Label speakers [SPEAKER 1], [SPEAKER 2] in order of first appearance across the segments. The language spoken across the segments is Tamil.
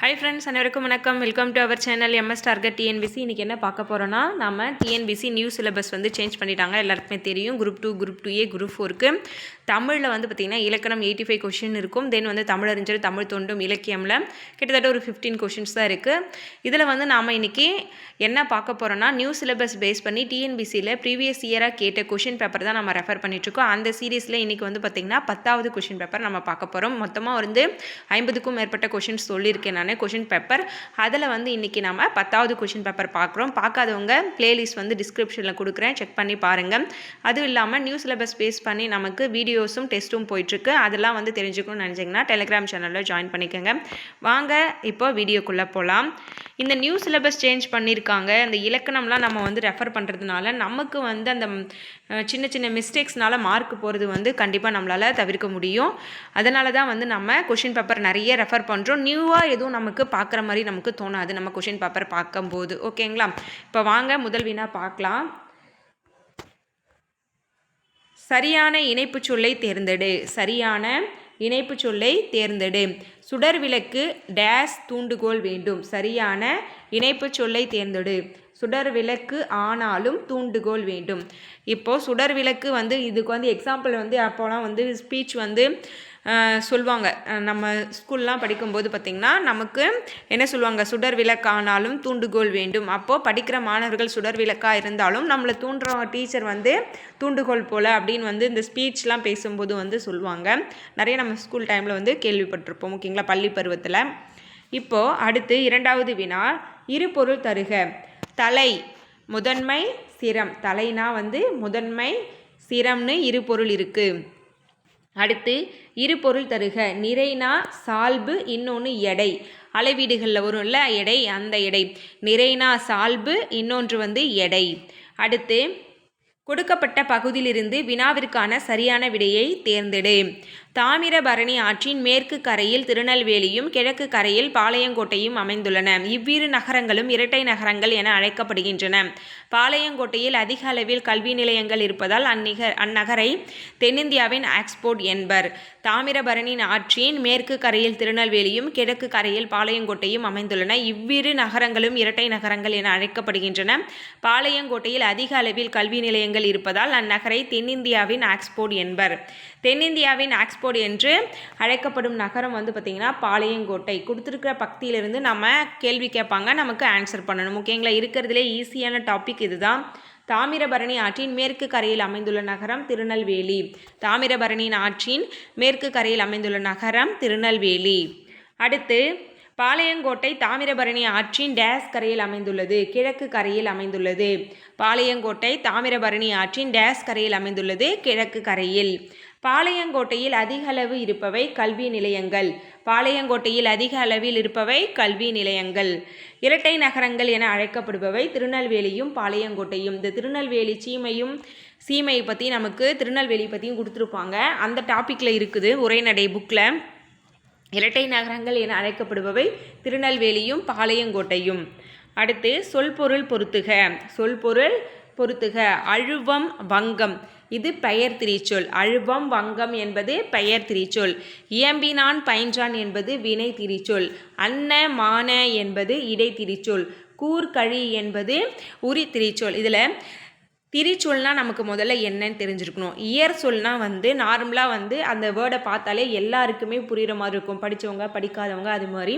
[SPEAKER 1] ஹை ஃப்ரெண்ட்ஸ் அனைவருக்கும் வணக்கம். Welcome to our channel MS target TNPSC இன்றைக்கி என்ன பார்க்க போகிறோன்னா நம்ம டிஎன்பிசி நியூ சிலபஸ் வந்து சேஞ்ச் பண்ணிட்டாங்க. எல்லாருக்குமே தெரியும். Group two group two A group ஃபோருக்கு தமிழில் வந்து பார்த்திங்கன்னா இலக்கணம் எயிட்டி ஃபைவ் கொஷின் இருக்கும். தென் வந்து தமிழறிஞர் தமிழ் தோண்டும் இலக்கியமில். கிட்டத்தட்ட ஒரு ஃபிஃப்டீன் கொஷின்ஸ் தான் இருக்குது இதில் வந்து நாம் இன்றைக்கி என்ன பார்க்க போகிறோன்னா நியூ சிலபஸ் பேஸ் பண்ணி டிஎன்பிசியில் ப்ரீவியஸ் இயராக கேட்ட கொஷின் பேப்பர் தான் நம்ம ரெஃபர் பண்ணிட்டுருக்கோம் அந்த சீரீஸில் இன்றைக்கி வந்து பார்த்திங்கன்னா பத்தாவது கொஷின் பேப்பர் நம்ம பார்க்க போகிறோம் மொத்தமாக வந்து ஐம்பதுக்கும் மேற்பட்ட கொஷின்ஸ் சொல்லியிருக்கேன் நான். கொஷின் பேப்பர் அதில் வந்து இன்றைக்கி நம்ம பத்தாவது கொஷின் பேப்பர் பார்க்குறோம். பார்க்காதவங்க பிளேலிஸ்ட் வந்து டிஸ்கிரிப்ஷனில் கொடுக்குறேன். செக் பண்ணி பாருங்கள் அதுவும் இல்லாமல் நியூ சிலபஸ் பேஸ் பண்ணி நமக்கு வீடியோஸும் டெஸ்ட்டும் போயிட்டுருக்கு. அதெல்லாம் வந்து தெரிஞ்சுக்கணும்னு நினச்சிங்கன்னா டெலிகிராம் சேனலில் ஜாயின் பண்ணிக்கோங்க. வாங்க இப்போ வீடியோக்குள்ளே போகலாம் இந்த நியூ சிலபஸ் சேஞ்ச் பண்ணியிருக்காங்க அந்த இலக்கணம்லாம் நம்ம வந்து ரெஃபர் பண்ணுறதுனால நமக்கு வந்து அந்த சின்ன சின்ன மிஸ்டேக்ஸ்னால மார்க் போகிறது வந்து கண்டிப்பாக நம்மளால் தவிர்க்க முடியும். அதனால தான் வந்து நம்ம கொஷின் பேப்பர் நிறைய ரெஃபர் பண்ணுறோம் நியூவாக எதுவும் நமக்கு பார்க்குற மாதிரி நமக்கு தோணாது. நம்ம கொஷின் பேப்பர் பார்க்கும்போது. ஓகேங்களா? இப்போ வாங்க முதல் வினா பார்க்கலாம். சரியான இணைப்புச் சொல்லை தேர்ந்தெடு. சரியான இணைப்புச் சொல்லை தேர்ந்தெடு. சுடர் விளக்கு டேஸ் தூண்டுகோல் வேண்டும். சரியான இணைப்புச் சொல்லை தேர்ந்தெடு. சுடர் விளக்கு ஆனாலும் தூண்டுகோல் வேண்டும். இப்போது சுடர் விளக்கு வந்து இதுக்கு வந்து எக்ஸாம்பிள் வந்து அப்போலாம் வந்து ஸ்பீச் வந்து சொல்லுவாங்க நம்ம ஸ்கூல்லாம் படிக்கும்போது பார்த்திங்கன்னா நமக்கு என்ன சொல்லுவாங்க சுடர் விளக்கானாலும் தூண்டுகோல் வேண்டும். அப்போது படிக்கிற மாணவர்கள் சுடர் விளக்காக இருந்தாலும் நம்மளை தூண்டுற டீச்சர் வந்து தூண்டுகோல் போல் அப்படின்னு வந்து இந்த ஸ்பீச்லாம் பேசும்போது வந்து சொல்லுவாங்க நிறைய நம்ம ஸ்கூல் டைமில் வந்து கேள்விப்பட்டிருப்போம். ஓகேங்களா? பள்ளி பருவத்தில். இப்போது அடுத்து இரண்டாவது வினா. இரு பொருள் தருக. தலை முதன்மை சிரம். தலைனா வந்து முதன்மை சிரம்னு இரு பொருள் இருக்குது அடுத்து இரு பொருள் தருக. நிறைனா சால்பு இன்னொன்று எடை. அளவீடுகளில் வரும்ல எடை அந்த எடை. நிறைனா சால்பு இன்னொன்று வந்து எடை. அடுத்து கொடுக்கப்பட்ட பகுதியிலிருந்து வினாவிற்கான சரியான விடையை தேர்ந்தெடு. தாமிரபரணி ஆற்றின் மேற்கு கரையில் திருநெல்வேலியும் கிழக்கு கரையில் பாளையங்கோட்டையும் அமைந்துள்ளன. இவ்விரு நகரங்களும் இரட்டை நகரங்கள் என அழைக்கப்படுகின்றன. பாளையங்கோட்டையில் அதிக அளவில் கல்வி நிலையங்கள் இருப்பதால் அந்நிக அந்நகரை தென்னிந்தியாவின் ஆக்ஸ்போர்ட் என்பர். தாமிரபரணி ஆற்றின் மேற்கு கரையில் திருநெல்வேலியும் கிழக்கு கரையில் பாளையங்கோட்டையும் அமைந்துள்ளன. இவ்விரு நகரங்களும் இரட்டை நகரங்கள் என அழைக்கப்படுகின்றன. பாளையங்கோட்டையில் அதிக அளவில் கல்வி நிலையங்கள் இருப்பதால் அந்நகரை தென்னிந்தியாவின் ஆக்ஸ்போர்ட் என்பர். தென்னிந்தியாவின் ஆக்ஸ்போர்ட் என்று அழைக்கப்படும் நகரம் வந்து பார்த்திங்கன்னா பாளையங்கோட்டை. கொடுத்துருக்கிற பக்தியிலிருந்து நம்ம கேள்வி கேட்பாங்க நமக்கு ஆன்சர் பண்ணணும். ஓகேங்களா? இருக்கிறதுலே ஈஸியான டாபிக் இதுதான். தாமிரபரணி ஆற்றின் மேற்கு கரையில் அமைந்துள்ள நகரம் திருநெல்வேலி. தாமிரபரணி ஆற்றின் மேற்கு கரையில் அமைந்துள்ள நகரம் திருநெல்வேலி. அடுத்து பாளையங்கோட்டை தாமிரபரணி ஆற்றின் டேஸ் கரையில் அமைந்துள்ளது கிழக்கு கரையில் அமைந்துள்ளது. பாளையங்கோட்டை தாமிரபரணி ஆற்றின் டேஸ் கரையில் அமைந்துள்ளது கிழக்கு கரையில். பாளையங்கோட்டையில் அதிக அளவு இருப்பவை கல்வி நிலையங்கள். பாளையங்கோட்டையில் அதிக அளவில் இருப்பவை கல்வி நிலையங்கள். இரட்டை நகரங்கள் என அழைக்கப்படுபவை திருநெல்வேலியும் பாளையங்கோட்டையும். இந்த திருநெல்வேலி சீமையும் சீமையை பற்றி நமக்கு திருநெல்வேலி பற்றியும் கொடுத்துருப்பாங்க. அந்த டாப்பிக்கில் இருக்குது உரைநடை புக்கில் இரட்டை நகரங்கள் என அழைக்கப்படுபவை திருநெல்வேலியும் பாளையங்கோட்டையும். அடுத்து சொல்பொருள் பொருத்துக. சொல்பொருள் பொருத்துக. அழுவம் வங்கம். இது பெயர் திரிச்சொல். அழுவம் வங்கம் என்பது பெயர் திரிச்சொல். இயம்பினான் பயின்றான் என்பது வினை திரிச்சொல். அன்ன மான என்பது இடை திரிச்சொல். கூர்கழி என்பது உரி திரிச்சொல். இதில் திரிச்சொல்னா நமக்கு முதல்ல என்னன்னு தெரிஞ்சிருக்கணும். இயர் சொல்னா வந்து நார்மலாக வந்து அந்த வேர்டை பார்த்தாலே எல்லாருக்குமே புரிகிற மாதிரி இருக்கும். படித்தவங்க படிக்காதவங்க அது மாதிரி.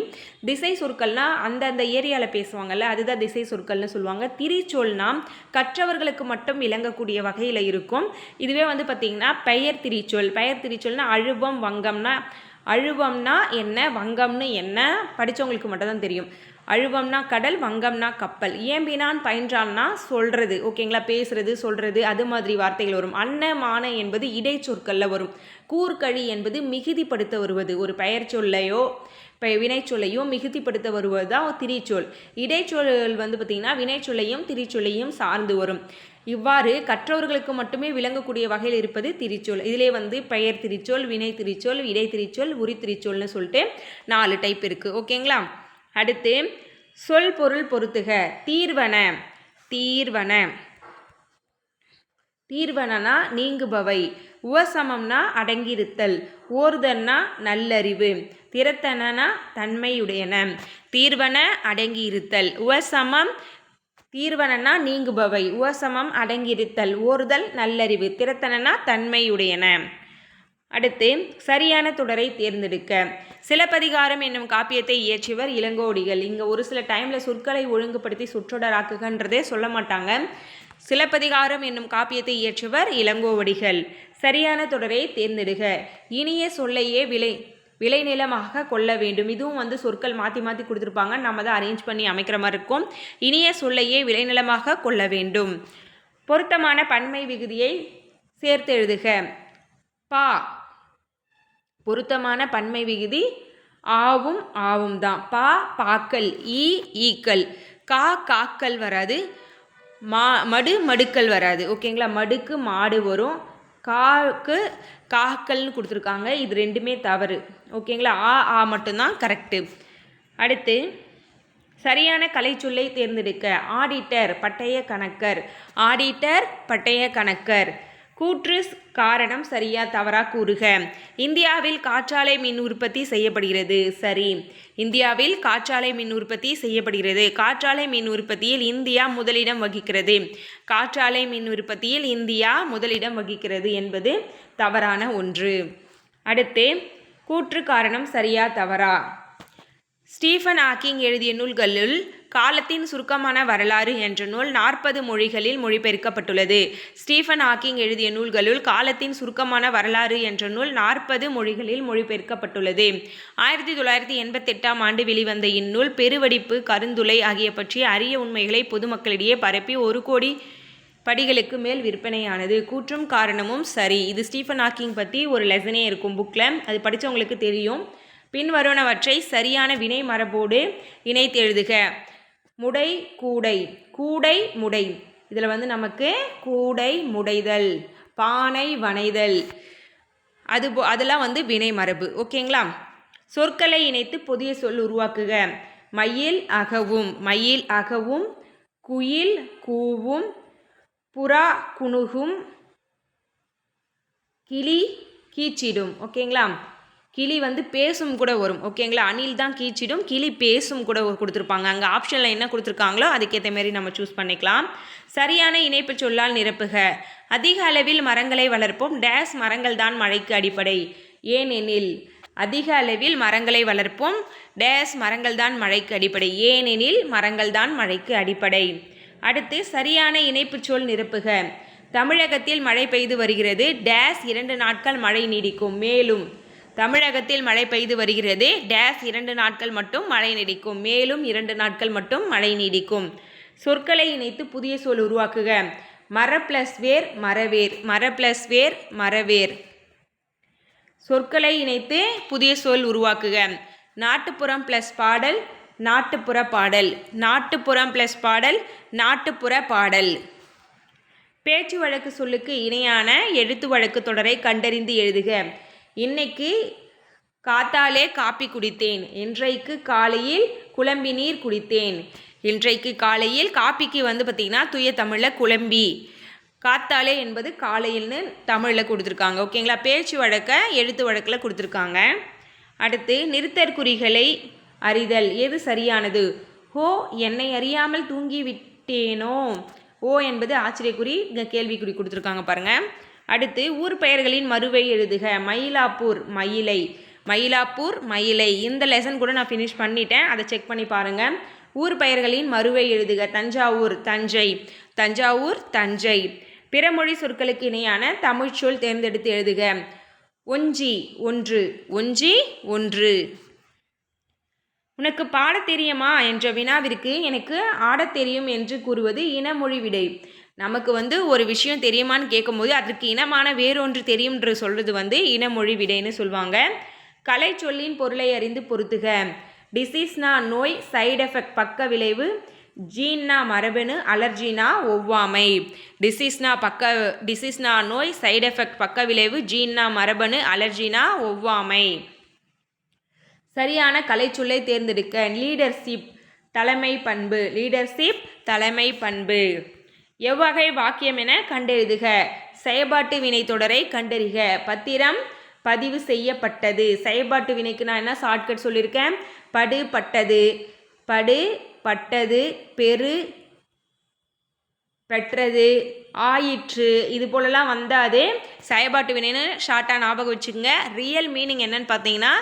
[SPEAKER 1] திசை சொற்கள்னால் அந்தந்த ஏரியாவில் பேசுவாங்கல்ல அதுதான் திசை சொற்கள்னு சொல்லுவாங்க. திரிச்சொல்னா கற்றவர்களுக்கு மட்டும் விளங்கக்கூடிய வகையில் இருக்கும். இதுவே வந்து பார்த்திங்கன்னா பெயர் திரிச்சொல். பெயர் திரிச்சொல்னால் அழுவம் வங்கம்னா அழுவம்னா என்ன வங்கம்னு என்ன படித்தவங்களுக்கு மட்டும் தான் தெரியும். அழுவம்னா கடல் வங்கம்னா கப்பல். இயம்பினான் பயின்றான்னா சொல்கிறது ஓகேங்களா? பேசுறது சொல்கிறது அது மாதிரி வார்த்தைகள் வரும். அன்னமான என்பது இடைச்சொற்களில் வரும். கூர்கழி என்பது மிகுதிப்படுத்த வருவது. ஒரு பெயர் சொல்லையோ இப்போ வினைச்சொல்லையோ மிகுதிப்படுத்த வருவது தான் திரிச்சொல். இடைச்சொல் வந்து பார்த்திங்கன்னா வினைச்சொல்லையும் திரிச்சொல்லையும் சார்ந்து வரும். இவ்வாறு கற்றவர்களுக்கு மட்டுமே விளங்கக்கூடிய வகையில் இருப்பது திரிச்சொல். இதிலே வந்து பெயர் திரிச்சொல் வினை திரிச்சொல் இடை திரிச்சொல் உரி திரிச்சொல்னு சொல்லிட்டு நாலு டைப் இருக்குது ஓகேங்களா? அடுத்து சொல் பொருள் பொருத்துக. தீர்வன. தீர்வன. தீர்வனனா நீங்குபவை. உவசமம்னா அடங்கியிருத்தல். ஓர்தன்னா நல்லறிவு. திறத்தனனா தன்மையுடையன. தீர்வன அடங்கியிருத்தல். உவசமம் தீர்வனா நீங்குபவை. உவசமம் அடங்கியிருத்தல். ஓர்தல் நல்லறிவு. திறத்தனனா தன்மையுடையன. அடுத்து சரியான தொடரை தேர்ந்தெடுக்க. சிலப்பதிகாரம் என்னும் காப்பியத்தை இயற்றியவர் இளங்கோடிகள். இங்கே ஒரு சில டைமில் சொற்களை ஒழுங்குபடுத்தி சுற்றொடராக்குகன்றதே சொல்ல மாட்டாங்க. சிலப்பதிகாரம் என்னும் காப்பியத்தை இயற்றியவர் இளங்கோவடிகள். சரியான தொடரை தேர்ந்தெடுக. இனிய சொல்லையே விளை விளைநிலமாக கொள்ள வேண்டும். இதுவும் வந்து சொற்கள் மாற்றி மாற்றி கொடுத்துருப்பாங்க. நம்ம தான் அரேஞ்ச் பண்ணி அமைக்கிற மாதிரி இருக்கும். இனிய சொல்லையே விளைநிலமாக கொள்ள வேண்டும். பொருத்தமான பன்மை விகுதியை சேர்த்து எழுதுக. பா பொருத்தமான பன்மை விகுதி ஆவும் ஆவும் தான் பா பாக்கல் ஈ ஈக்கல். கா காக்கல் வராது. மா மடு மடுக்கல் வராது. ஓகேங்களா மடுக்கு மாடு வரும். காக்கு காக்கல்னு கொடுத்துருக்காங்க. இது ரெண்டுமே தவறு. ஓகேங்களா ஆ ஆ மட்டும்தான் கரெக்டு அடுத்து சரியான கலைச்சொல்லை தேர்ந்தெடுக்க. ஆடிட்டர் பட்டய கணக்கர். ஆடிட்டர் பட்டய கணக்கர். கூற்று காரணம் சரியா தவறா கூறுக. இந்தியாவில் காற்றாலை மின் உற்பத்தி செய்யப்படுகிறது. சரி. இந்தியாவில் காற்றாலை மின் உற்பத்தி செய்யப்படுகிறது. காற்றாலை மின் உற்பத்தியில் இந்தியா முதலிடம் வகிக்கிறது. காற்றாலை மின் உற்பத்தியில் இந்தியா முதலிடம் வகிக்கிறது என்பது தவறான ஒன்று. அடுத்து கூற்று காரணம் சரியா தவறா? ஸ்டீஃபன் ஹாக்கிங் எழுதிய நூல்களுள் காலத்தின் சுருக்கமான வரலாறு என்ற நூல் நாற்பது மொழிகளில் மொழிபெயர்க்கப்பட்டுள்ளது. ஸ்டீஃபன் ஹாக்கிங் எழுதிய நூல்களுள் காலத்தின் சுருக்கமான வரலாறு என்ற நூல் நாற்பது மொழிகளில் மொழிபெயர்க்கப்பட்டுள்ளது. ஆயிரத்தி தொள்ளாயிரத்தி எண்பத்தெட்டாம் ஆண்டு வெளிவந்த இந்நூல் பெருவெடிப்பு கருந்துளை ஆகிய பற்றிய அரிய உண்மைகளை பொதுமக்களிடையே பரப்பி ஒரு கோடி படிகளுக்கு மேல் விற்பனையானது. கூற்றும் காரணமும் சரி. இது ஸ்டீஃபன் ஹாக்கிங் பற்றி ஒரு லெசனே இருக்கும் புக்கில் அது படித்தவங்களுக்கு தெரியும். பின்வருவனவற்றை சரியான வினை மரபோடு இணைத்து எழுதுக. முடை கூடை கூடை முடை. இதில் வந்து நமக்கு கூடை முடைதல் பானை வனைதல் அது போ அதெல்லாம் வந்து வினை மரபு. ஓகேங்களா சொற்களை இணைத்து புதிய சொல் உருவாக்குக. மயில் அகவும் மயில் அகவும் குயில் கூவும் புறா குணுகும் கிளி கீச்சிடும். ஓகேங்களா கிளி வந்து பேசும் கூட வரும். ஓகேங்களா அணில் தான் கீச்சிடும். கிளி பேசும் கூட கொடுத்துருப்பாங்க. அங்கே ஆப்ஷனில் என்ன கொடுத்துருக்காங்களோ அதுக்கேற்ற மாரி நம்ம சூஸ் பண்ணிக்கலாம். சரியான இணைப்பு சொல்லால் நிரப்புக. அதிக அளவில் மரங்களை வளர்ப்போம். டேஸ் மரங்கள் தான் மழைக்கு அடிப்படை. ஏனெனில் அதிக அளவில் மரங்களை வளர்ப்போம். டேஸ் மரங்கள் தான் மழைக்கு அடிப்படை. ஏனெனில் மரங்கள் தான் மழைக்கு அடிப்படை. அடுத்து சரியான இணைப்புச் சொல் நிரப்புக. தமிழகத்தில் மழை பெய்து வருகிறது. டேஸ் இரண்டு நாட்கள் மழை நீடிக்கும். மேலும் தமிழகத்தில் மழை பெய்து வருகிறது. டேஸ் இரண்டு நாட்கள் மட்டும் மழை நீடிக்கும். மேலும் இரண்டு நாட்கள் மட்டும் மழை நீடிக்கும். சொற்களை இணைத்து புதிய சொல் உருவாக்குக. மர ப்ளஸ் வேர் மரவேர் மர ப்ளஸ் வேர் மரவேர் சொற்களை இணைத்து புதிய சொல் உருவாக்குக. நாட்டுப்புறம் ப்ளஸ் பாடல் நாட்டுப்புற பாடல். நாட்டுப்புறம் ப்ளஸ் பாடல் நாட்டுப்புற பாடல். பேச்சு வழக்கு சொல்லுக்கு இணையான எழுத்து வழக்கு தொடரை கண்டறிந்து எழுதுக. இன்னைக்கு காத்தாலே காப்பி குடித்தேன். இன்றைக்கு காலையில் குழம்பி நீர் குடித்தேன். இன்றைக்கு காலையில் காப்பிக்கு வந்து பார்த்திங்கன்னா தூய தமிழில் குழம்பி. காத்தாலே என்பது காலையில்னு தமிழில் கொடுத்துருக்காங்க. ஓகேங்களா? பேச்சு வழக்க எழுத்து வழக்கில் கொடுத்துருக்காங்க. அடுத்து நிறுத்தற்குறிகளை அறிதல். எது சரியானது? ஹோ என்னை அறியாமல் தூங்கி விட்டேனோ ஓ என்பது ஆச்சரியக்குறி கேள்விக்குறி கொடுத்துருக்காங்க பாருங்கள் அடுத்து ஊர் பெயர்களின் மறுவை எழுதுக. மயிலாப்பூர் மயிலை. மயிலாப்பூர் மயிலை. இந்த லெசன் கூட நான் ஃபினிஷ் பண்ணிட்டேன். அதை செக் பண்ணி பாருங்கள் ஊர் பெயர்களின் மறுவை எழுதுக. தஞ்சாவூர் தஞ்சை. தஞ்சாவூர் தஞ்சை. பிறமொழி சொற்களுக்கு இணையான தமிழ் சொல் தேர்ந்தெடுத்து எழுதுக. ஒஞ்சி ஒன்று. ஒஞ்சி ஒன்று. உனக்கு பாடத் தெரியுமா? என்ற வினாவிற்கு எனக்கு ஆடத் தெரியும் என்று கூறுவது இனமொழி விடை. நமக்கு வந்து ஒரு விஷயம் தெரியுமான்னு கேட்கும்போது அதற்கு இனமான வேறொன்று தெரியும்ன்ற சொல்கிறது வந்து இனமொழி விடைன்னு சொல்லுவாங்க கலை சொல்லின் பொருளை அறிந்து பொருத்துக. டிசீஸ்னா நோய் சைடு எஃபெக்ட் பக்க விளைவு. ஜீன்னா மரபணு அலர்ஜினா ஒவ்வாமை. டிசீஸ்னா பக்க டிசீஸ்னா நோய் சைடு எஃபெக்ட் பக்க விளைவு. ஜீன்னா மரபணு அலர்ஜினா ஒவ்வாமை. சரியான கலைச்சொல்லை தேர்ந்தெடுக்க. லீடர்ஷிப் தலைமை பண்பு. லீடர்ஷிப் தலைமை பண்பு. எவ்வகை வாக்கியம் என கண்டெழுதுக. செயல்பாட்டு வினைத்தொடரை கண்டறிக. பத்திரம் பதிவு செய்யப்பட்டது. செயல்பாட்டு வினைக்கு நான் என்ன ஷார்ட்கட் சொல்லியிருக்கேன் படு பட்டது படு பட்டது பெரு பெற்றது ஆயிற்று. இது போலலாம் வந்தாது. செயல்பாட்டு வினைன்னு ஷார்ட்டாக ஞாபகம் வச்சுக்கோங்க. ரியல் மீனிங் என்னன்னு பார்த்தீங்கன்னா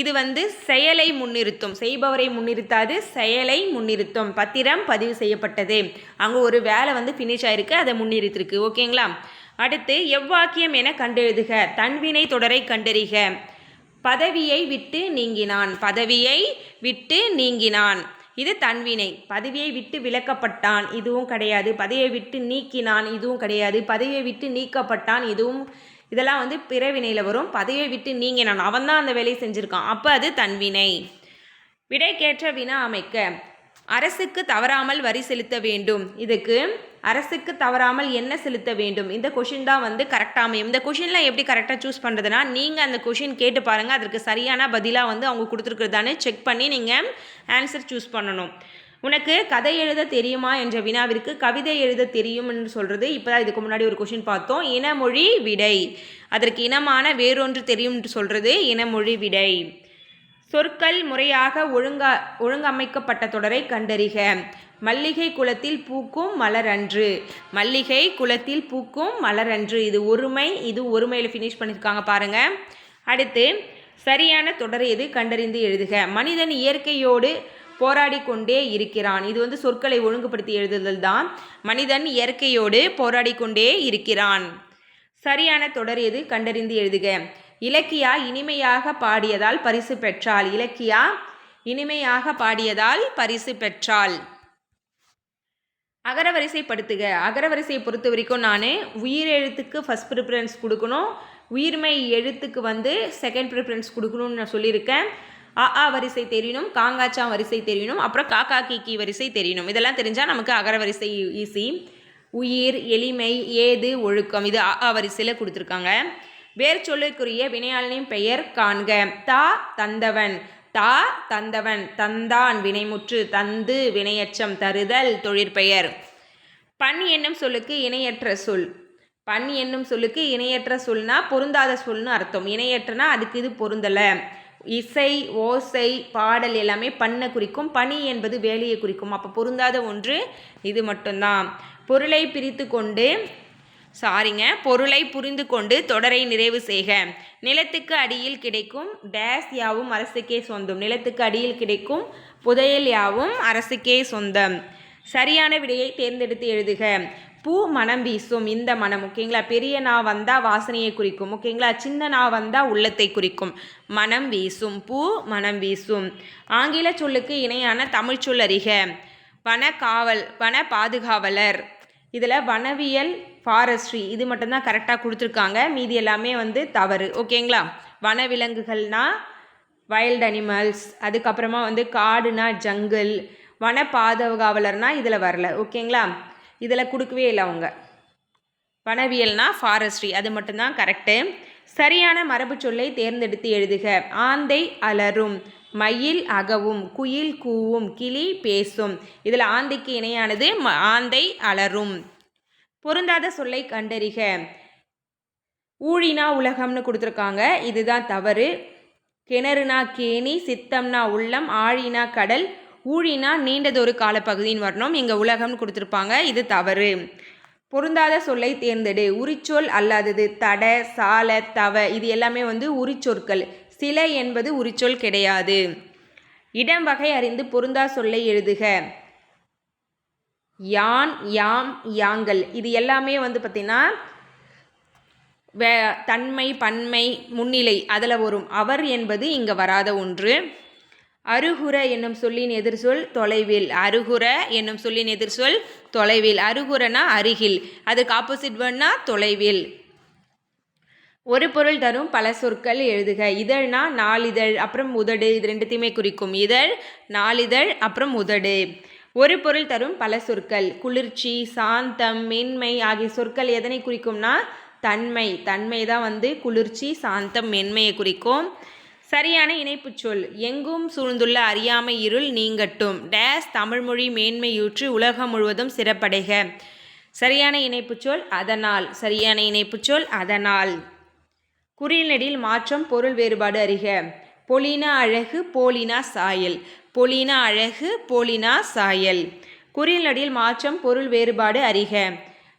[SPEAKER 1] இது வந்து செயலை முன்னிறுத்தும். செய்பவரை முன்னிறுத்தாது செயலை முன்னிறுத்தும். பத்திரம் பதிவு செய்யப்பட்டது. அங்கே ஒரு வேலை வந்து ஃபினிஷ் ஆயிருக்கு அதை முன்னிறுத்திருக்கு. ஓகேங்களா அடுத்து எவ்வாக்கியம் என கண்டெழுதுக. தன்வினை தொடரை கண்டறிக. பதவியை விட்டு நீங்கினான். பதவியை விட்டு நீங்கினான். இது தன்வினை பதவியை விட்டு விலக்கப்பட்டான். இதுவும் கிடையாது. பதவியை விட்டு நீக்கினான். இதுவும் கிடையாது. பதவியை விட்டு நீக்கப்பட்டான். இதுவும் இதெல்லாம் வந்து பிறவினையில் வரும். பதவியை விட்டு நீங்கள் நான் அவன் தான் அந்த வேலையை செஞ்சுருக்கான். அப்போ அது தன்வினை விடைக்கேற்ற வினா அமைக்க. அரசுக்கு தவறாமல் வரி செலுத்த வேண்டும். இதுக்கு அரசுக்கு தவறாமல் என்ன செலுத்த வேண்டும்? இந்த கொஷின் தான் வந்து கரெக்டாக அமையும். இந்த கொஷினில் எப்படி கரெக்டாக சூஸ் பண்ணுறதுனா நீங்கள் அந்த கொஷின் கேட்டு பாருங்கள் அதற்கு சரியான பதிலாக வந்து அவங்க கொடுத்துருக்குறதானு செக் பண்ணி நீங்கள் ஆன்சர் சூஸ் பண்ணணும். உனக்கு கதை எழுத தெரியுமா என்ற வினாவிற்கு கவிதை எழுத என்று சொல்கிறது இப்போ தான் இதுக்கு முன்னாடி ஒரு கொஷின் பார்த்தோம். இனமொழி விடை. அதற்கு இனமான வேறொன்று தெரியும் என்று சொல்கிறது இனமொழி விடை. சொற்கள் முறையாக ஒழுங்கா ஒழுங்கமைக்கப்பட்ட தொடரை கண்டறிக. மல்லிகை குளத்தில் பூக்கும் மலரன்று. மல்லிகை குளத்தில் பூக்கும் மலரன்று. இது ஒருமை இது ஒருமையில் ஃபினிஷ் பண்ணியிருக்காங்க பாருங்கள் அடுத்து சரியான தொடர் எது கண்டறிந்து எழுதுக. மனிதன் இயற்கையோடு போராடி கொண்டே இருக்கிறான். இது வந்து சொற்களை ஒழுங்குபடுத்தி எழுதுதல் தான். மனிதன் இயற்கையோடு போராடி கொண்டே இருக்கிறான். சரியான தொடர் எது? கண்டறிந்து எழுதுக. இலக்கியா இனிமையாக பாடியதால் பரிசு பெற்றாள். இலக்கியா இனிமையாக பாடியதால் பரிசு பெற்றாள். அகரவரிசைப்படுத்துக. அகரவரிசையை பொறுத்த வரைக்கும் நான் உயிர் எழுத்துக்கு ஃபஸ்ட் ப்ரிஃபரன்ஸ் கொடுக்கணும். உயிர்மை எழுத்துக்கு வந்து செகண்ட் ப்ரிஃபரன்ஸ் கொடுக்கணும்னு நான் சொல்லியிருக்கேன். அ ஆ வரிசை தெரியணும் காங்காச்சா வரிசை தெரியணும் அப்புறம் காக்கா கீக்கி வரிசை தெரியணும் இதெல்லாம் தெரிஞ்சால் நமக்கு அகரவரிசை ஈஸி உயிர் எளிமை ஏது ஒழுக்கம் இது அ ஆ வரிசையில் கொடுத்துருக்காங்க. வேர் சொல்லுக்குரிய வினையாளனின் பெயர் காண்க. தா தந்தவன். தா தந்தவன். தந்தான் வினைமுற்று. தந்து வினையச்சம் தருதல் தொழிற்பெயர். பண் என்னும் சொல்லுக்கு இணையற்ற சொல். பண் என்னும் சொல்லுக்கு இணையற்ற சொல்னா பொருந்தாத சொல்னு அர்த்தம். இணையற்றனா அதுக்கு இது பொருந்தலை. இசை ஓசை பாடல் எல்லாமே பண்ணை குறிக்கும். பணி என்பது வேலையை குறிக்கும். அப்போ பொருந்தாத ஒன்று இது மட்டும்தான். பொருளை பிரித்து கொண்டு சாரிங்க பொருளை புரிந்து கொண்டு தொடரை நிறைவு செய்க. நிலத்துக்கு அடியில் கிடைக்கும் டேஸ் யாவும் அரசுக்கே சொந்தம். நிலத்துக்கு அடியில் கிடைக்கும் புதையல் யாவும் அரசுக்கே சொந்தம். சரியான விடையை தேர்ந்தெடுத்து எழுதுக. பூ மனம் வீசும். இந்த மனம் ஓகேங்களா? பெரிய நா வந்தால் வாசனையை குறிக்கும். ஓகேங்களா? சின்ன நா வந்தால் உள்ளத்தை குறிக்கும். மனம் வீசும். பூ மனம் வீசும். ஆங்கில சொல்லுக்கு இணையான தமிழ் சொல்லறிக வன காவல் வன பாதுகாவலர் இதில் வனவியல் ஃபாரஸ்ட்ரி இது மட்டும்தான் கரெக்டாக கொடுத்துருக்காங்க. மீதி எல்லாமே வந்து தவறு. ஓகேங்களா? வனவிலங்குகள்னா வைல்ட் அனிமல்ஸ் அதுக்கப்புறமா வந்து காடுனா ஜங்கிள் வன பாதுகாவலர்னால் இதில் வரல. ஓகேங்களா? இதில் கொடுக்கவே இல்லை அவங்க. வனவியல்னா ஃபாரஸ்ட்ரி அது மட்டும்தான் கரெக்டு சரியான மரபு சொல்லை தேர்ந்தெடுத்து எழுதுக. ஆந்தை அலரும் மயில் அகவும் குயில் கூவும் கிளி பேசும். இதில் ஆந்தைக்கு இணையானது ம- ஆந்தை அலரும். பொருந்தாத சொல்லை கண்டறிக. ஊழினா உலகம்னு கொடுத்துருக்காங்க. இதுதான் தவறு. கிணறுனா கேணி சித்தம்னா உள்ளம் ஆழினா கடல் ஊழினா நீண்டதொரு காலப்பகுதின்னு வரணும். இங்கே உலகம்னு கொடுத்துருப்பாங்க. இது தவறு. பொருந்தாத சொல்லை தேர்ந்தெடு. உரிச்சொல் அல்லாதது தட சால தவ. இது எல்லாமே வந்து உரிச்சொற்கள். சில என்பது உரிச்சொல் கிடையாது. இடம் வகை அறிந்து பொருந்தா சொல்லை எழுதுக. யான் யாம் யாங்கள். இது எல்லாமே வந்து பார்த்திங்கன்னா வே தன்மை பன்மை முன்னிலை அதில் வரும். அவர் என்பது இங்கே வராத ஒன்று. அருகுர என்னும் சொல்லின் எதிர்சொல் தொலைவில். அருகுர என்னும் சொல்லின் எதிர்சொல் தொலைவில். அருகுரனா அருகில். அதுக்கு ஆப்போசிட் வேர்ட்னா தொலைவில். ஒரு பொருள் தரும் பல சொற்கள் எழுதுக. இதழ்னா நாளிதழ் அப்புறம் உதடு இது ரெண்டுத்தையுமே குறிக்கும். இதழ் நாளிதழ் அப்புறம் உதடு ஒரு பொருள் தரும் பல சொற்கள். குளிர்ச்சி சாந்தம் மென்மை ஆகிய சொற்கள் எதனை குறிக்கும்னா? தன்மை. தன்மை தான் வந்து குளிர்ச்சி சாந்தம் மென்மையை குறிக்கும். சரியான இணைப்புச் சொல். எங்கும் சூழ்ந்துள்ள அறியாமை இருள் நீங்கட்டும். டேஸ் தமிழ்மொழி மேன்மையூற்று உலகம் முழுவதும் சிறப்படைக. சரியான இணைப்புச் சொல் அதனால். சரியான இணைப்புச் சொல் அதனால். குறியீடில் மாற்றம் பொருள் வேறுபாடு அறிக. பொலினா அழகு போலினா சாயல். பொலினா அழகு போலினா சாயல். குறியீடில் மாற்றம் பொருள் வேறுபாடு அறிக.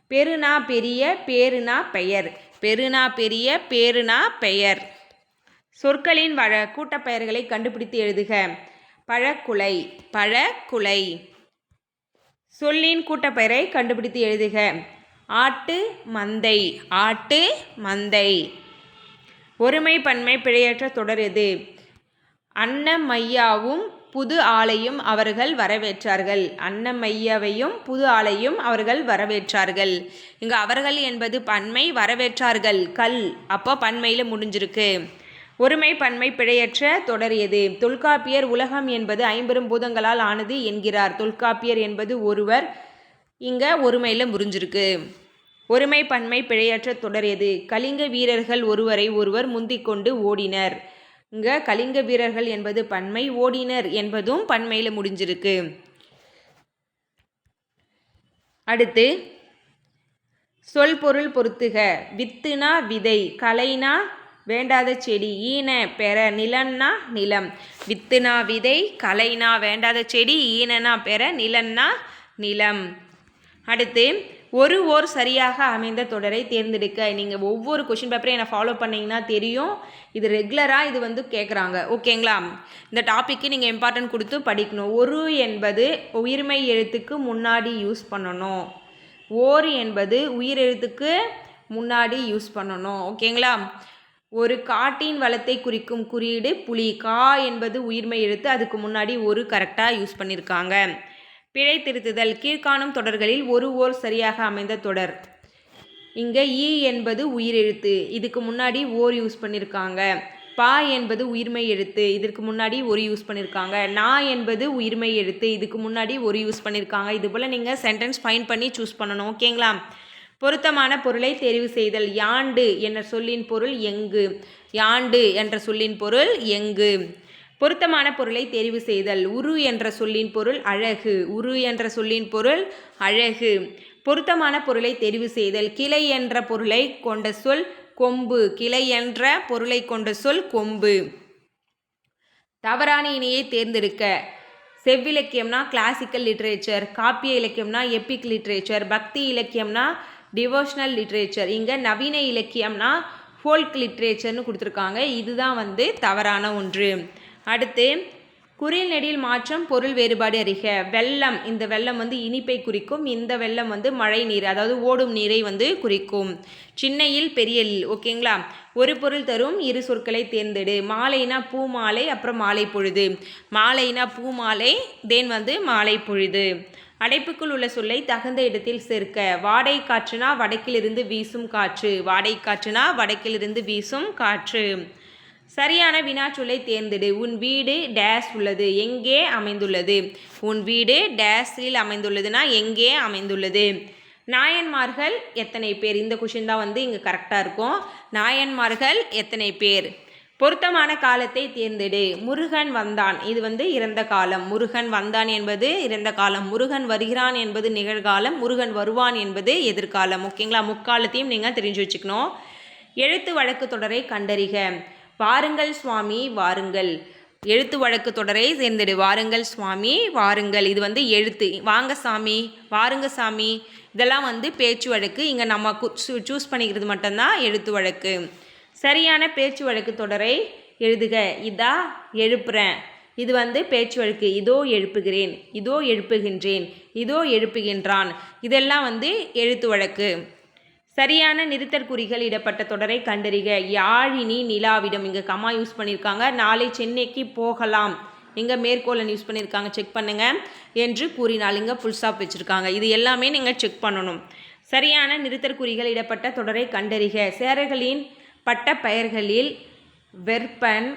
[SPEAKER 1] பெருனா பெரிய பேருனா பெயர். பெருனா பெரிய பேருனா பெயர். சொற்களின் வழ கூட்டப்பெயர்களை கண்டுபிடித்து எழுதுக. பழக்குலை பழக்குலை. சொல்லின் கூட்டப்பெயரை கண்டுபிடித்து எழுதுக. ஆட்டு மந்தை ஆட்டு மந்தை. ஒருமை பன்மை பிழையற்ற தொடர் எது? அன்னமையாவும் புது ஆலையும் அவர்கள் வரவேற்றார்கள். அன்னமையாவையும் புது ஆலையும் அவர்கள் வரவேற்றார்கள். இங்கே அவர்கள் என்பது பன்மை வரவேற்றார்கள். கல் அப்போ பன்மையில் முடிஞ்சிருக்கு. ஒருமை பன்மை பிழையற்ற தொடர் எது தொல்காப்பியர் உலகம் என்பது ஐம்பெரும் பூதங்களால் ஆனது என்கிறார். தொல்காப்பியர் என்பது ஒருவர் இங்கே ஒருமையில் முறிஞ்சிருக்கு. ஒருமை பன்மை பிழையற்ற தொடர் எது கலிங்க வீரர்கள் ஒருவரை ஒருவர் முந்திக் கொண்டு ஓடினர். இங்கே கலிங்க வீரர்கள் என்பது பன்மை ஓடினர் என்பதும் பன்மையில் முடிஞ்சிருக்கு. அடுத்து சொல் பொருள் பொருத்துக. வித்துனா விதை கலைனா வேண்டாத செடி ஈன பெற நிலன்னா நிலம். வித்துனா விதை கலைனா வேண்டாத செடி ஈனனா பெற நிலன்னா நிலம். அடுத்து ஒரு ஓர் சரியாக அமைந்த தொடரை தேர்ந்தெடுக்க. நீங்கள் ஒவ்வொரு கொஷின் பேப்பரையும் என்னை ஃபாலோ பண்ணிங்கன்னா தெரியும். இது ரெகுலராக இது வந்து கேட்குறாங்க ஓகேங்களா இந்த டாப்பிக்கு நீங்கள் இம்பார்ட்டன்ட் கொடுத்து படிக்கணும். ஒரு என்பது உயிர்மை எழுத்துக்கு முன்னாடி யூஸ் பண்ணணும். ஓர் என்பது உயிர் எழுத்துக்கு முன்னாடி யூஸ் பண்ணணும். ஓகேங்களா ஒரு காட்டின் வளத்தை குறிக்கும் குறியீடு புலி கா என்பது உயிர்மை எழுத்து. அதுக்கு முன்னாடி ஒரு கரெக்டாக யூஸ் பண்ணியிருக்காங்க பிழை திருத்துதல் கீழ்காணும் தொடர்களில் ஒரு ஓர் சரியாக அமைந்த தொடர். இங்கே ஈ என்பது உயிரெழுத்து இதுக்கு முன்னாடி ஓர் யூஸ் பண்ணியிருக்காங்க பா என்பது உயிர்மை எழுத்து. இதற்கு முன்னாடி ஒரு யூஸ் பண்ணியிருக்காங்க நா என்பது உயிர்மை எழுத்து. இதுக்கு முன்னாடி ஒரு யூஸ் பண்ணியிருக்காங்க இது போல் நீங்கள் சென்டென்ஸ் ஃபைன் பண்ணி சூஸ் பண்ணணும். ஓகேங்களா பொருத்தமான பொருளை தெரிவு செய்தல். யாண்டு என்ற சொல்லின் பொருள் எங்கு? யாண்டு என்ற சொல்லின் பொருள் எங்கு? பொருத்தமான பொருளை தெரிவு செய்தல். உரு என்ற சொல்லின் பொருள் அழகு. உரு என்ற சொல்லின் பொருள் அழகு. பொருத்தமான பொருளை தெரிவு செய்தல். கிளை என்ற பொருளை கொண்ட சொல் கொம்பு. கிளை என்ற பொருளை கொண்ட சொல் கொம்பு. தவறான இணையை தேர்ந்தெடுக்க. செவ்விலக்கியம்னா கிளாசிக்கல் லிட்ரேச்சர் காப்பிய இலக்கியம்னா எப்பிக் லிட்ரேச்சர் பக்தி இலக்கியம்னா டிவோஷனல் லிட்ரேச்சர் இங்கே நவீன இலக்கியம்னா ஃபோல்க் லிட்ரேச்சர்னு கொடுத்துருக்காங்க. இதுதான் வந்து தவறான ஒன்று. அடுத்து குறில் நெடில் மாற்றம் பொருள் வேறுபாடு அறிக. வெள்ளம் இந்த வெள்ளம் வந்து இனிப்பை குறிக்கும். இந்த வெள்ளம் வந்து மழை நீர் அதாவது ஓடும் நீரை வந்து குறிக்கும். சின்னையில் பெரிய ஓகேங்களா ஒரு பொருள் தரும் இரு சொற்களை தேர்ந்தெடு. மாலைனா பூ மாலை அப்புறம் மாலை பொழுது. மாலைனா பூ மாலை தேன் வந்து மாலை பொழுது. அடைப்புக்குள் உள்ள சொல்லை தகுந்த இடத்தில் சேர்க்க. வாடை காற்றுனா வடக்கிலிருந்து வீசும் காற்று. வாடை காற்றுனா வடக்கிலிருந்து வீசும் காற்று. சரியான வினாச்சொல்லை தேர்ந்தெடு. உன் வீடு டேஸ் உள்ளது எங்கே அமைந்துள்ளது? உன் வீடு டேஸில் அமைந்துள்ளதுன்னா எங்கே அமைந்துள்ளது? நாயன்மார்கள் எத்தனை பேர்? இந்த கொஷின் தான் வந்து இங்கே கரெக்டாக இருக்கும். நாயன்மார்கள் எத்தனை பேர்? பொருத்தமான காலத்தை தேர்ந்தெடு. முருகன் வந்தான். இது வந்து இறந்த காலம். முருகன் வந்தான் என்பது இறந்த காலம். முருகன் வருகிறான் என்பது நிகழ்காலம். முருகன் வருவான் என்பது எதிர்காலம். ஓகேங்களா? முக்காலத்தையும் நீங்கள் தெரிஞ்சு வச்சுக்கணும். எழுத்து வழக்கு தொடரை கண்டறிக. வாருங்கள் சுவாமி வாருங்கள். எழுத்து வழக்கு தொடரை சேர்ந்துடு வாருங்கள் சுவாமி வாருங்கள். இது வந்து எழுத்து. வாங்க சாமி வாருங்க சாமி. இதெல்லாம் வந்து பேச்சு வழக்கு. இங்கே நம்ம சூஸ் பண்ணிக்கிறது மட்டும்தான் எழுத்து வழக்கு. சரியான பேச்சு வழக்கு தொடரை எழுதுக. இதா எழுப்புறேன். இது வந்து பேச்சு வழக்கு. இதோ எழுப்புகிறேன். இதோ எழுப்புகின்றேன். இதோ எழுப்புகின்றான். இதெல்லாம் வந்து எழுத்து வழக்கு. சரியான நிறுத்தற்குறிகள் இடப்பட்ட தொடரை கண்டறிக. யாழினி நிலாவிடம் இங்கே கமா யூஸ் பண்ணியிருக்காங்க நாளை சென்னைக்கு போகலாம். இங்கே மேற்கோளன் யூஸ் பண்ணியிருக்காங்க செக் பண்ணுங்கள் என்று கூறினால் இங்கே ஃபுல் ஸ்டாப் வச்சுருக்காங்க. இது எல்லாமே நீங்கள் செக் பண்ணணும். சரியான நிறுத்தற்குறிகள் இடப்பட்ட தொடரை கண்டறிக. சேரர்களின் பட்டப்பெயர்களில் வெற்பன்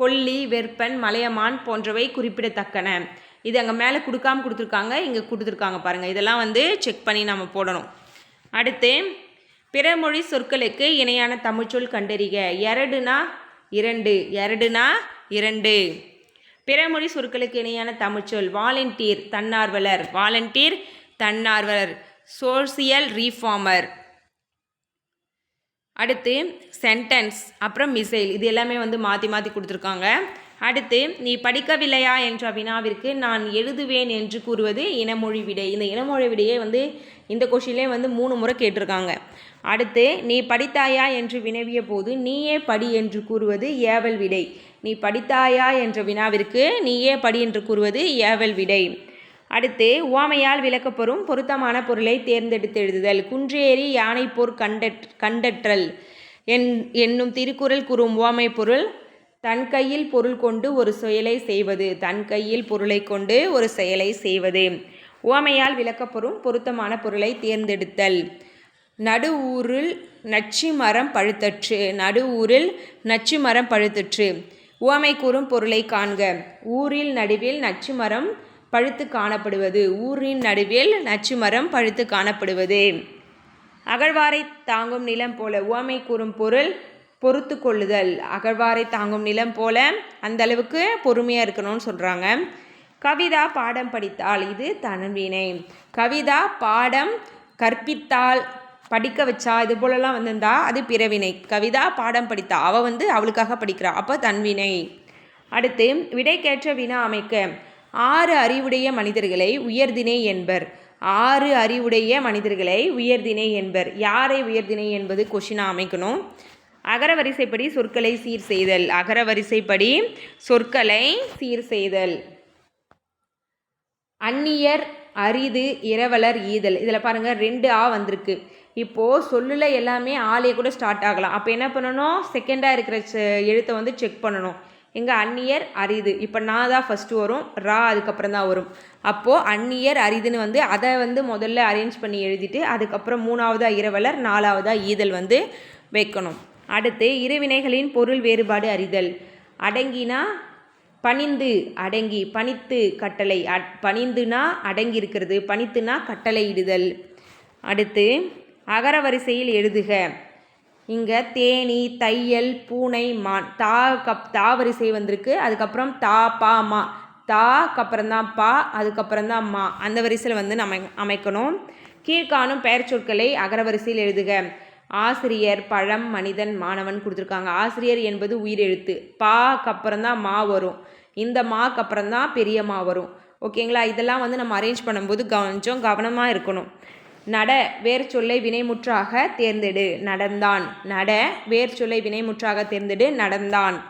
[SPEAKER 1] கொல்லி வெற்பன் மலையமான் போன்றவை குறிப்பிடத்தக்கன. இது அங்கே மேலே கொடுக்காம கொடுத்துருக்காங்க இங்கே கொடுத்துருக்காங்க பாருங்கள் இதெல்லாம் வந்து செக் பண்ணி நம்ம போடணும். அடுத்து பிறமொழி சொற்களுக்கு இணையான தமிழ்ச்சொல் கண்டறிக. எரடுனா இரண்டு எரடுனா இரண்டு. பிறமொழி சொற்களுக்கு இணையான தமிழ்ச்சொல் வாலண்டியர் தன்னார்வலர். வாலண்டியர் தன்னார்வலர். Social reformer. அடுத்து சென்டென்ஸ் அப்புறம் மிசைல் இது எல்லாமே வந்து மாற்றி மாற்றி கொடுத்துருக்காங்க. அடுத்து நீ படிக்கவில்லையா? என்ற வினாவிற்கு நான் எழுதுவேன் என்று கூறுவது இனமொழி விடை. இந்த இனமொழி விடையை வந்து இந்த கொஷிலே வந்து மூணு முறை கேட்டிருக்காங்க. அடுத்து நீ படித்தாயா? என்று வினவிய போது நீயே படி என்று கூறுவது ஏவல் விடை. நீ படித்தாயா? என்ற வினாவிற்கு நீயே படி என்று கூறுவது ஏவல் விடை. அடுத்து உவமையால் விளக்கப்பெறும் பொருத்தமான பொருளை தேர்ந்தெடுத்து எழுதுதல். குன்றேறி யானைப்போர் கண்டற் கண்டற்றல் என் என்னும் திருக்குறள் கூறும் உவமை பொருள் தன் கையில் பொருள் கொண்டு ஒரு செயலை செய்வது. தன் கையில் பொருளை கொண்டு ஒரு செயலை செய்வது. உவமையால் விளக்கப்பெறும் பொருத்தமான பொருளை தேர்ந்தெடுத்தல். நடு ஊரில் நச்சு மரம் பழுத்தற்று. நடு ஊரில் நச்சு மரம் பழுத்தற்று. உவமை கூறும் பொருளை காண்க. ஊரில் நடுவில் நச்சு மரம் பழுத்து காணப்படுவது. ஊரின் நடுவில் நச்சு மரம் பழுத்து காணப்படுவது. அகழ்வாரை தாங்கும் நிலம் போல உவமை கூறும் பொருள் பொறுத்து கொள்ளுதல். அகழ்வாரை தாங்கும் நிலம் போல அந்த அளவுக்கு பொறுமையாக இருக்கணும்னு சொல்கிறாங்க கவிதா பாடம் படித்தால் இது தன்வினை கவிதா பாடம் கற்பித்தால் படிக்க வச்சா இது போலலாம் வந்திருந்தா அது பிறவினை. கவிதா பாடம் படித்தா அவள் வந்து அவளுக்காக படிக்கிறா. அப்போ தன்வினை அடுத்து விடைக்கேற்ற வினா அமைக்க. ஆறு அறிவுடைய மனிதர்களை உயர்தினை என்பர். ஆறு அறிவுடைய மனிதர்களை உயர்தினை என்பர். யாரை உயர்தினை என்பது கொஷினாக அமைக்கணும். அகரவரிசைப்படி சொற்களை சீர் செய்தல். அகரவரிசைப்படி சொற்களை சீர் செய்தல். அந்நியர் அரிது இரவலர் ஈதல். இதில் பாருங்கள் ரெண்டு ஆ வந்திருக்கு. இப்போது சொல்லில் எல்லாமே ஆலையை கூட ஸ்டார்ட் ஆகலாம். அப்போ என்ன பண்ணணும்? செகண்டாக இருக்கிற செ- எழுத்தை வந்து செக் பண்ணணும். எங்கள் அந்நியர் அரிது. இப்போ நான் தான் ஃபஸ்ட்டு வரும் ரா அதுக்கப்புறம் தான் வரும். அப்போது அந்நியர் அரிதுன்னு வந்து அதை வந்து முதல்ல அரேஞ்ச் பண்ணி எழுதிட்டு அதுக்கப்புறம் மூணாவதா இரவலர் நாலாவதாக ஈதல் வந்து வைக்கணும். அடுத்து இருவினைகளின் பொருள் வேறுபாடு அறிதல். அடங்கினா பணிந்து அடங்கி பணித்து கட்டளை. அட் பணிந்துனா அடங்கி இருக்கிறது பணித்துனா கட்டளை இடுதல் அடுத்து அகர வரிசையில் எழுதுக. இங்கே தேனி தையல் பூனை மான். தா கப் தா வரிசை வந்திருக்கு. அதுக்கப்புறம் தா பா மா. தாக்கப்புறந்தான் அப்புறம் தான் பா அதுக்கப்புறம் தான் மா. அந்த வரிசையில் வந்து நம்ம அமைக்கணும். கீழ்காணும் பெயர் சொற்களை அகரவரிசையில் எழுதுக. ஆசிரியர் பழம் மனிதன் மாணவன் கொடுத்துருக்காங்க. ஆசிரியர் என்பது உயிரெழுத்து. பாக்கு அப்புறம் தான் மா வரும். இந்த மாக்கு அப்புறம் தான் பெரிய மா வரும். ஓகேங்களா? இதெல்லாம் வந்து நம்ம அரேஞ்ச் பண்ணும்போது கொஞ்சம் கவனமாக இருக்கணும். நட வேர் சொல்லை வினைமுற்றாக தேர்ந்தெடு நடந்தான். நட வேர் சொல்லை வினைமுற்றாக தேர்ந்தெடு நடந்தான்.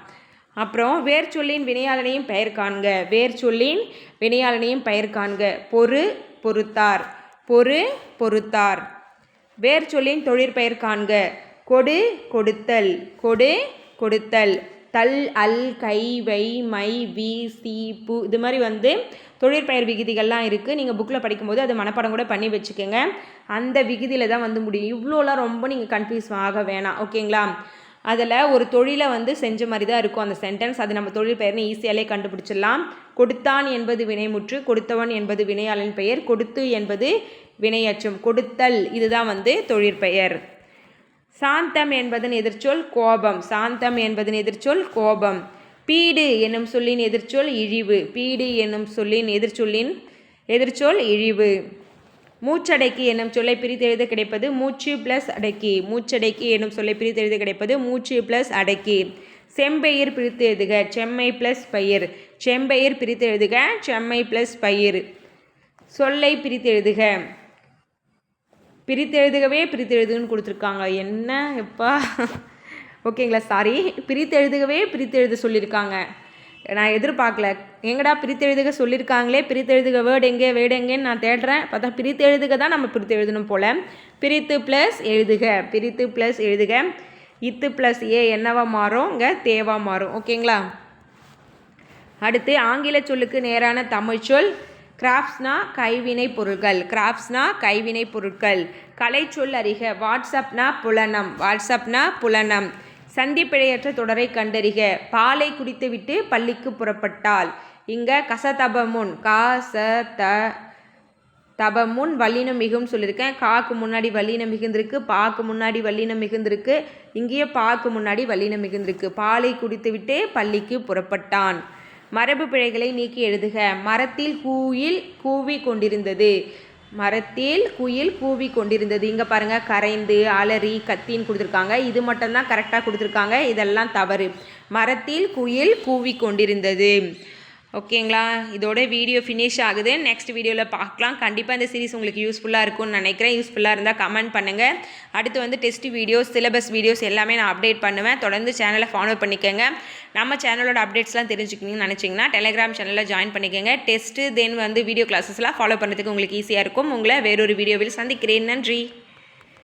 [SPEAKER 1] அப்புறம் வேர் சொல்லின் வினையாளனையும் பெயர் காண்க. வேர் சொல்லின் வினையாளனையும் பெயர் காண்க. பொறு பொறுத்தார். பொறு பொறுத்தார். வேர் சொல்லின் தொழிற்பெயர் காண்க. கொடு கொடுத்தல். கொடு கொடுத்தல். தல் அல் கை வை மை வி சி பு இது மாதிரி வந்து தொழிற்பெயர் விகுதிகள்லாம் இருக்குது நீங்கள் புக்கில் படிக்கும்போது அது மனப்பாடம் கூட பண்ணி வச்சுக்கோங்க. அந்த விகுதியில் தான் வந்து முடியும். இவ்வளோலாம் ரொம்ப நீங்கள் கன்ஃபியூஸ் ஆக வேணாம். ஓகேங்களா? அதில் ஒரு தொழிலை வந்து செஞ்ச மாதிரி தான் இருக்கும் அந்த சென்டென்ஸ் அது நம்ம தொழில் பெயர்னு ஈஸியாலே கண்டுபிடிச்சிடலாம். கொடுத்தான் என்பது வினைமுற்று கொடுத்தவன் என்பது வினையாளன் பெயர் கொடுத்து என்பது வினையச்சம் கொடுத்தல். இதுதான் வந்து தொழிற்பெயர் சாந்தம் என்பதன் எதிர்ச்சொல் கோபம். சாந்தம் என்பதன் எதிர்ச்சொல் கோபம். பீடு என்னும் சொல்லின் எதிர்ச்சொல் இழிவு. பீடு என்னும் சொல்லின் எதிர்ச்சொல்லின் எதிர்ச்சொல் இழிவு. மூச்சடக்கி என்னும் சொல்லை பிரித்தெழுத கிடைப்பது மூச்சு ப்ளஸ் அடக்கி. மூச்சடக்கி என்னும் சொல்லை பிரித்தெழுத கிடைப்பது மூச்சு ப்ளஸ் அடக்கி. செம்பெயிர் பிரித்து எழுதுக. செம்மை ப்ளஸ் பயிர். செம்பெயிர் பிரித்து எழுதுக. செம்மை ப்ளஸ் பயிர். சொல்லை பிரித்து எழுதுக. பிரித்தெழுதுகவே பிரித்தெழுதுன்னு கொடுத்துருக்காங்க. என்ன? எப்பா? ஓகேங்களா சாரி பிரித்தெழுதுகவே பிரித்தெழுத சொல்லியிருக்காங்க நான் எதிர்பார்க்கல. எங்கடா பிரித்தெழுதுக சொல்லியிருக்காங்களே பிரித்தெழுதுக வேர்டு எங்கே வேர்டு எங்கேன்னு நான் தேடுறேன். பார்த்தா பிரித்தெழுதுக தான் நம்ம பிரித்து எழுதணும் போல். பிரித்து ப்ளஸ் எழுதுக. பிரித்து ப்ளஸ் எழுதுக. இத்து ப்ளஸ் ஏ என்னவா மாறும் இங்கே தேவா மாறும். ஓகேங்களா? அடுத்து ஆங்கில சொல்லுக்கு நேரான தமிழ் சொல். கிராஃப்ட்ஸ்னா கைவினை பொருட்கள் கிராஃப்ட்ஸ்னா கைவினை பொருட்கள். கலை அறிக வாட்ஸ்அப்னா புலனம் வாட்ஸ்அப்னா புலனம். சந்திப்பிழையற்ற தொடரை கண்டறிக பாலை குடித்துவிட்டு பள்ளிக்கு புறப்பட்டாள் இங்கே கசதபமுன் கா ச த தபமுன் வல்லினம் மிகும் சொல்லியிருக்கேன். காக்கு முன்னாடி வல்லினம் மிகுந்திருக்கு பாக்கு முன்னாடி வல்லினம் மிகுந்திருக்கு. இங்கேயே பாக்கு முன்னாடி வல்லினம் மிகுந்திருக்கு. பாலை குடித்துவிட்டு பள்ளிக்கு புறப்பட்டான். மரபு பிழைகளை நீக்கி எழுதுக. மரத்தில் கூயில் கூவி கொண்டிருந்தது. மரத்தில் குயில் கூவி கொண்டிருந்தது. இங்கே பாருங்கள் கரைந்து அலறி கத்தின்னு கொடுத்துருக்காங்க. இது மட்டும்தான் கரெக்டாக கொடுத்துருக்காங்க. இதெல்லாம் தவறு. மரத்தில் குயில் கூவி கொண்டிருந்தது. ஓகேங்களா? இதோட வீடியோ ஃபினிஷ் ஆகுது. நெக்ஸ்ட் வீடியோவில் பார்க்கலாம். கண்டிப்பாக இந்த சீரிஸ் உங்களுக்கு யூஸ்ஃபுல்லாக இருக்கும்னு நினைக்கிறேன். யூஸ்ஃபுல்லாக இருந்தால் கமெண்ட் பண்ணுங்கள் அடுத்து வந்து டெஸ்ட் வீடியோஸ் சிலபஸ் வீடியோஸ் எல்லாமே நான் அப்டேட் பண்ணுவேன். தொடர்ந்து சேனலை ஃபாலோ பண்ணிக்கோங்க. நம்ம சேனலோட அப்டேட்ஸ்லாம் தெரிஞ்சுக்கணும்னு நினச்சிங்கன்னா டெலிகிராம் சேனலில் ஜாயின் பண்ணிக்கோங்க. டெஸ்ட்டு தென் வந்து வீடியோ கிளாஸஸ்லாம் ஃபாலோ பண்ணுறதுக்கு உங்களுக்கு ஈஸியாக இருக்கும். உங்களை வேறொரு வீடியோவில் சந்திக்கிறேன். நன்றி.